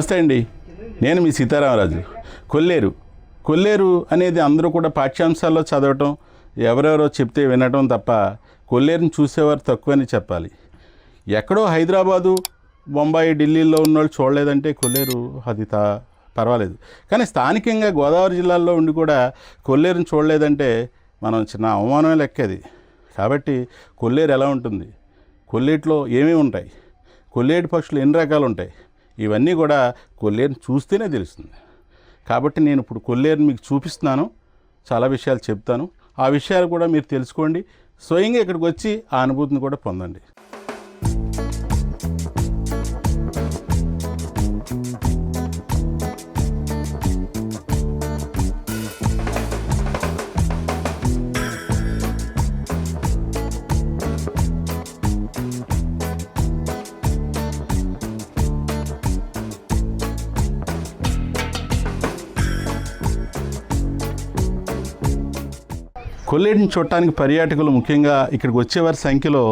నమస్తే అండి. నేను మీ సీతారామరాజు. కొల్లేరు. కొల్లేరు అనేది అందరూ కూడా పాఠ్యాంశాల్లో చదవటం ఎవరెవరో చెప్తే వినటం తప్ప కొల్లేరుని చూసేవారు తక్కువని చెప్పాలి. ఎక్కడో హైదరాబాదు బొంబాయి ఢిల్లీలో ఉన్నోళ్ళు చూడలేదంటే కొల్లేరు అది తా పర్వాలేదు. కానీ స్థానికంగా గోదావరి జిల్లాలో ఉండి కూడా కొల్లేరుని చూడలేదంటే మనం చిన్న అవమానమే లెక్కది కాబట్టి కొల్లేరు ఎలా ఉంటుంది? కొల్లేటిలో ఏమేమి ఉంటాయి? కొల్లేటి పక్షులు ఎన్ని రకాలు ఉంటాయి? ఇవన్నీ కూడా కొల్లేరుని చూస్తేనే తెలుస్తుంది. కాబట్టి నేను ఇప్పుడు కొల్లేరుని మీకు చూపిస్తున్నాను. చాలా విషయాలు చెప్తాను. ఆ విషయాలు కూడా మీరు తెలుసుకోండి. స్వయంగా ఇక్కడికి వచ్చి ఆ అనుభూతిని కూడా పొందండి. కొల్లేటిని చూడటానికి పర్యాటకులు ముఖ్యంగా ఇక్కడికి వచ్చేవారి సంఖ్యలో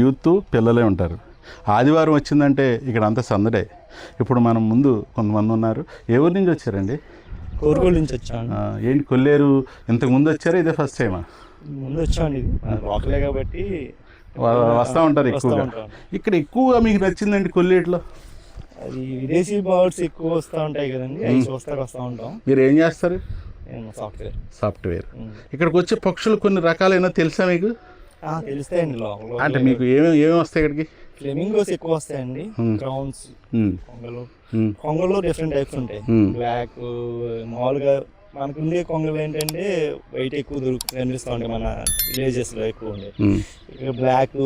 యూత్ పిల్లలే ఉంటారు. ఆదివారం వచ్చిందంటే ఇక్కడ అంతా సందడే. ఇప్పుడు మనం ముందు కొంతమంది ఉన్నారు. ఊరి నుంచి వచ్చారండి? కోరుకోలు నుంచి వచ్చాను ఏంటి కొల్లేరు? ఇంతకు ముందు వచ్చారా? ఇదే ఫస్ట్ టైమా ముందు లోకలే కాబట్టి వస్తూ ఉంటారు ఎక్కువగా. ఇక్కడ ఎక్కువగా మీకు నచ్చిందండి కొల్లేటిలో? అది విదేశీ బర్డ్స్ ఎక్కువ వస్తూ ఉంటాయి కదండి. అవి చూస్తాకు వస్తూ ఉంటాం. మీరు ఏం చేస్తారు? సాఫ్ట్వేర్ సాఫ్ట్వేర్ ఇక్కడికి వచ్చే పక్షులు కొన్ని రకాలైనా తెలుసా మీకు? తెలుస్తాయండి లోకల్ అంటే మీకు ఏమేమి ఏమేమి వస్తాయి ఇక్కడికి? ఫ్లెమింగోస్ ఎక్కువ వస్తాయండి. క్రౌన్స్ ఉమ్, కొంగలు. ఉమ్, కొంగల్లో డిఫరెంట్ టైప్స్ ఉంటాయి. బ్లాక్ మామూలుగా మనకు ఉండే కొంగలు ఏంటంటే వైట్ ఎక్కువ దొరుకు కనిపిస్తూ ఉంటాయి మన విలేజెస్లో ఎక్కువ ఉండే. ఇక్కడ బ్లాక్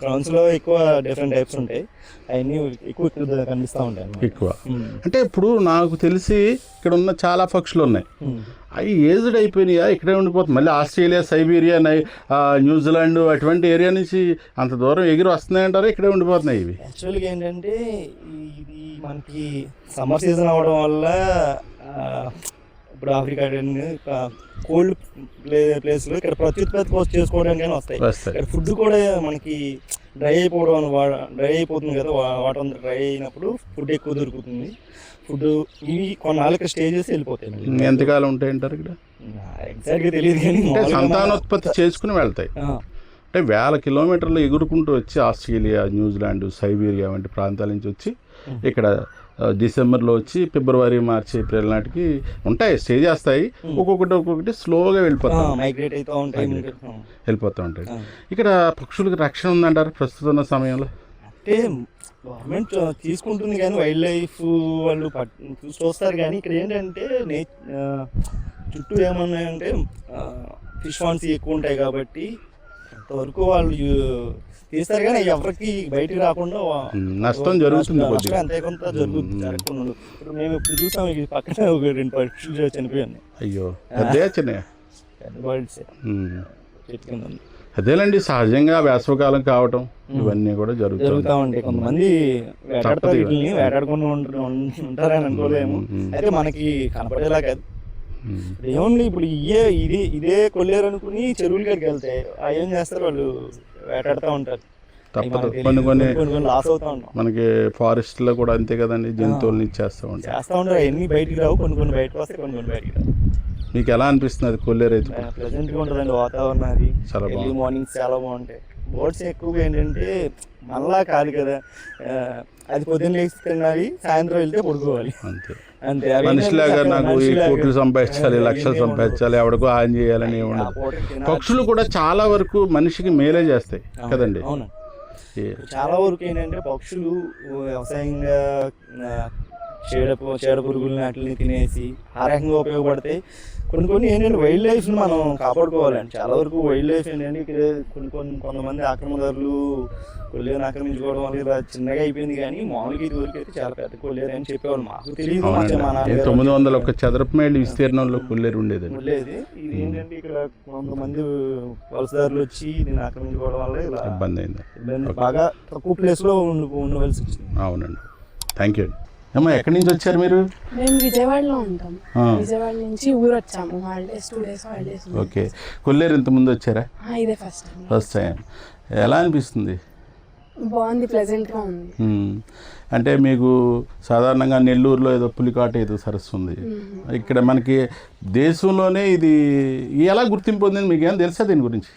క్రౌన్స్లో ఎక్కువ డిఫరెంట్ టైప్స్ ఉంటాయి. అవన్నీ ఎక్కువ కనిపిస్తూ ఉంటాయి. ఎక్కువ. Hmm. అంటే ఇప్పుడు నాకు తెలిసి ఇక్కడ ఉన్న చాలా పక్షులు ఉన్నాయి. Hmm. అవి ఏజ్డ్ అయిపోయినాయా? ఇక్కడే ఉండిపోతుంది మళ్ళీ ఆస్ట్రేలియా సైబీరియా న్యూజిలాండ్ అటువంటి ఏరియా నుంచి అంత దూరం ఎగిరి వస్తున్నాయంటారా ఇక్కడే ఉండిపోతున్నాయి ఇవి. యాక్చువల్గా ఏంటంటే ఇది మనకి సమ్మర్ సీజన్ అవడం వల్ల ఇప్పుడు ఆఫ్రికా కోల్డ్ ప్లే ప్లేస్లో ఇక్కడ ప్రత్యుత్పత్తి కోసం చేసుకోవడానికి వస్తాయి. ఇక్కడ ఫుడ్ కూడా మనకి డ్రై అయిపోవడం డ్రై అయిపోతుంది కదా వాటర్ డ్రై అయినప్పుడు ఫుడ్ ఎక్కువ దొరుకుతుంది. ఫుడ్ ఇవి కొన్నాళ్ళకి స్టేజెస్ వెళ్ళిపోతాయి. ఎంతకాలం ఉంటాయంటారు ఇక్కడ? ఎగ్జాక్ట్గా తెలియదు కానీ సంతానోత్పత్తి చేసుకుని వెళ్తాయి. అంటే వేల కిలోమీటర్లు ఎగురుకుంటూ వచ్చి ఆస్ట్రేలియా న్యూజిలాండ్ సైబీరియా వంటి ప్రాంతాల నుంచి వచ్చి ఇక్కడ డిసెంబర్లో వచ్చి ఫిబ్రవరి మార్చి ఏప్రిల్ నాటికి ఉంటాయి స్టే చేస్తాయి ఒక్కొక్కటి ఒక్కొక్కటి స్లోగా వెళ్ళిపోతాయి మైగ్రేట్ అవుతూ ఉంటాయి. వెళ్ళిపోతూ ఉంటాయి. ఇక్కడ పక్షులకు రక్షణ ఉందంటారు ప్రస్తుతం ఉన్న సమయంలో? అంటే గవర్నమెంట్ తీసుకుంటుంది కానీ వైల్డ్ లైఫ్ వాళ్ళు చూస్తారు కానీ ఇక్కడ ఏంటంటే నే చుట్టూ ఏమన్నాయంటే ఫిష్ ఫాన్స్ ఎక్కువ ఉంటాయి కాబట్టి అంతవరకు వాళ్ళు తీస్తారు కానీ ఎవరికి బయటికి రాకుండా నష్టం జరుగుతుంది కొద్దిగా. అంతే కొంత జరుగుతుంది. ఇప్పుడు మేము ఇప్పుడు చూసాం ఈ పక్కన ఒక రెండు పక్షులు చనిపోయాయి అయ్యో అదే చిన్న. అదేనండి సహజంగా వేసవకాలం కావటం ఇవన్నీ కూడా జరుగుతా ఉంటాయి. కొంతమంది వేటాడతారు. వీటిని వేటాడకుండా ఉంటారని అనుకోలేము. అయితే మనకి కనపడేలా కాదు. ఏముంది ఇప్పుడు ఇదే ఇదే ఇదే కొల్లేరు అనుకుని చెరువుల కాడికి వెళ్తాయి ఏం చేస్తారు వాళ్ళు? వేటాడుతూ ఉంటారు. తప్పదు. కొన్ని. కొన్ని లాస్ అవుతా ఉంటాం. మనకి ఫారెస్ట్లో కూడా అంతే కదండి జంతువుల్ని ఇచ్చేస్తూ ఉంటాయి చేస్తా ఉంటారు. అవన్నీ బయటికి రావు కొన్ని కొన్ని బయటకు వస్తాయి కొన్ని కొన్ని బయటికి రావు. మీకు ఎలా అనిపిస్తుంది అది కొల్లేరు అయితే? ప్లెజెంట్గా ఉంటుందండి వాతావరణం అది. చాలా. మార్నింగ్స్ చాలా బాగుంటాయి. బోట్స్ ఎక్కువగా ఏంటంటే మళ్ళా కాదు కదా. అది పొద్దున్న లేచి తినాలి సాయంత్రం వెళ్తే పడుకోవాలి. అంతే. అంతే. మనిషిలాగా నాకు ఈ కోట్లు సంపాదించాలి లక్షలు. సంపాదించాలి ఎవడికో ఆన్ చేయాలని ఉండదు. పక్షులు కూడా చాలా వరకు మనిషికి మేలే చేస్తాయి కదండి? అవును. చాలా వరకు ఏంటంటే పక్షులు వ్యవసాయంగా చీడ చీడ పురుగుల్ని వాటిని తినేసి ఆ రకంగా ఉపయోగపడతాయి కొన్ని కొన్ని ఏంటంటే వైల్డ్ లైఫ్ని మనం కాపాడుకోవాలండి. చాలా వరకు వైల్డ్ లైఫ్ ఏంటంటే ఇక్కడ కొన్ని కొన్ని కొంతమంది ఆక్రమణదారులు కొల్లేరుని ఆక్రమించుకోవడం వల్ల ఇలా చిన్నగా అయిపోయింది కానీ మామూలుగా ఇది వరకు అయితే చాలా పెద్ద కొల్లేరు అని చెప్పేవాళ్ళు. మాకు తెలియదు తొమ్మిది వందల ఒక్క చదరపు మైళ్ళు విస్తీర్ణంలో కొల్లేరు ఉండేదండి. ఉండేది ఇది ఏంటంటే ఇక్కడ కొంతమంది వలసదారులు వచ్చి దీన్ని ఆక్రమించుకోవడం వల్ల ఇలా ఇబ్బంది అయింది. ఇబ్బంది బాగా తక్కువ ప్లేస్లో ఉండి ఉండవలసి వచ్చింది. అవునండి. థ్యాంక్ యూ అమ్మా ఎక్కడి నుంచి వచ్చారు మీరు? మేము విజయవాడలో ఉంటాం. విజయవాడ నుంచి ఊరు వచ్చాము. Holidays two days holidays. Okay. Kolleru ఇంత ముందు వచ్చారా? ఇదే ఫస్ట్ ఫస్ట్ టైం. ఎలా అనిపిస్తుంది? బాగుంది ప్లెజెంట్గా ఉంది. అంటే మీకు సాధారణంగా నెల్లూరులో ఏదో పులికాట ఏదో సరస్సు ఉంది ఇక్కడ మనకి దేశంలోనే ఇది ఎలా గుర్తింపు పొందింది? మీకు ఏం తెలుసా దీని గురించి?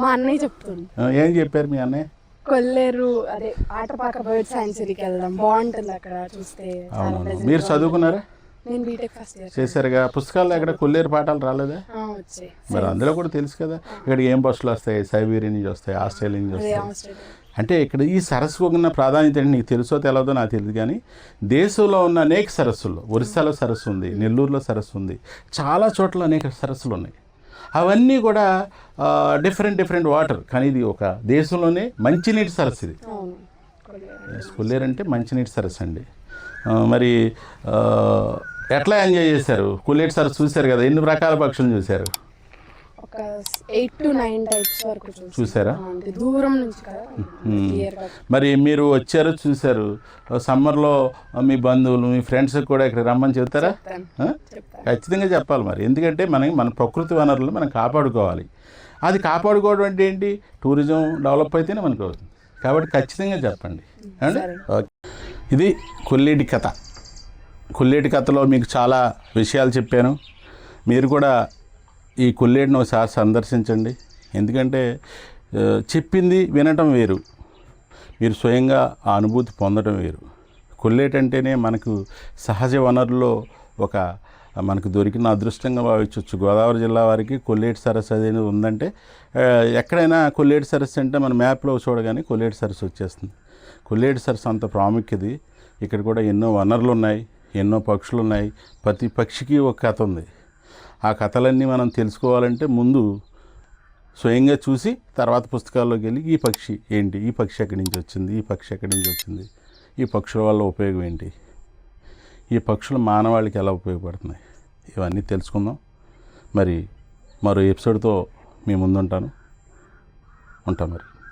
మా అన్నయ్య చెప్తుంది ఏం చెప్పారు మీ అన్నయ్య? కొల్లేరు అదే ఆటపాక బర్డ్ సాంచురీకి వెళ్దాం. బాగుంటుంది అక్కడ చూస్తే. మీరు చదువుకున్నారా. నేను బీటెక్ ఫస్ట్ ఇయర్ చేశారుగా. పుస్తకాల్లో ఎక్కడ కొల్లేరు పాఠాలు రాలేదా? మరి అందులో కూడా తెలుసు కదా. ఇక్కడ ఏం బస్సులు వస్తాయి? సైబీరియా నుంచి వస్తాయి ఆస్ట్రేలియా నుంచి వస్తాయి. అంటే ఇక్కడ ఈ సరస్సుకు ఉన్న ప్రాధాన్యత ఏంటి? నీకు తెలుసో తెలియదో నాకు తెలియదు కానీ దేశంలో ఉన్న అనేక సరస్సుల్లో ఒరిస్సాలో సరస్సు ఉంది నెల్లూరులో సరస్సు ఉంది చాలా చోట్ల అనేక సరస్సులు ఉన్నాయి. అవన్నీ కూడా డిఫరెంట్ డిఫరెంట్ వాటర్ కానీ ఇది ఒక దేశంలోనే మంచినీటి సరస్సు ఇది. కొల్లేరు కొల్లేరు అంటే మంచినీటి సరస్సు అండి. మరి ఎట్లా ఎంజాయ్ చేశారు? కొల్లేటి సరస్సు చూశారు కదా ఎన్ని రకాల పక్షులు చూశారు? ఒక ఎయిట్ టు నైన్ టైప్స్ వరకు చూసాం. చూసారా? అంటే దూరం నుంచి కదా మరి మీరు వచ్చారు చూశారు సమ్మర్లో మీ బంధువులు మీ ఫ్రెండ్స్ కూడా ఇక్కడ రమ్మని చెప్తారా? ఖచ్చితంగా చెప్పాలి మరి. ఎందుకంటే మనం మన ప్రకృతి వనరులు మనం కాపాడుకోవాలి. అది కాపాడుకోవడం అంటే ఏంటి? టూరిజం డెవలప్ అయితేనే మనకు అవుతుంది. కాబట్టి ఖచ్చితంగా చెప్పండి. ఇది కొల్లేటి కథ. కొల్లేటి కథలో మీకు చాలా విషయాలు చెప్పాను. మీరు కూడా ఈ కొల్లేటిని ఒకసారి సందర్శించండి. ఎందుకంటే చెప్పింది వినటం వేరు. మీరు స్వయంగా ఆ అనుభూతి పొందడం వేరు. కొల్లేటి అంటేనే మనకు సహజ వనరుల్లో ఒక మనకు దొరికిన అదృష్టంగా భావించవచ్చు. గోదావరి జిల్లా వారికి కొల్లేటి సరస్సు అనేది ఉందంటే ఎక్కడైనా కొల్లేటి సరస్సు అంటే మన మ్యాప్లో చూడగానే కొల్లేటి సరస్సు వచ్చేస్తుంది. కొల్లేటి సరస్సు అంత ప్రాముఖ్యత ఇక్కడ కూడా ఎన్నో వనరులు ఉన్నాయి ఎన్నో పక్షులు ఉన్నాయి ప్రతి పక్షికి ఒక కథ ఉంది. ఆ కథలన్నీ మనం తెలుసుకోవాలంటే ముందు స్వయంగా చూసి తర్వాత పుస్తకాల్లోకి వెళ్ళి ఈ పక్షి ఏంటి? ఈ పక్షి ఎక్కడి నుంచి వచ్చింది? ఈ పక్షి ఎక్కడి నుంచి వచ్చింది? ఈ పక్షుల వల్ల ఉపయోగం ఏంటి? ఈ పక్షులు మానవాళికి ఎలా ఉపయోగపడుతున్నాయి? ఇవన్నీ తెలుసుకుందాం. మరి మరో ఎపిసోడ్తో మీ ముందుంటాను. ఉంటాం మరి.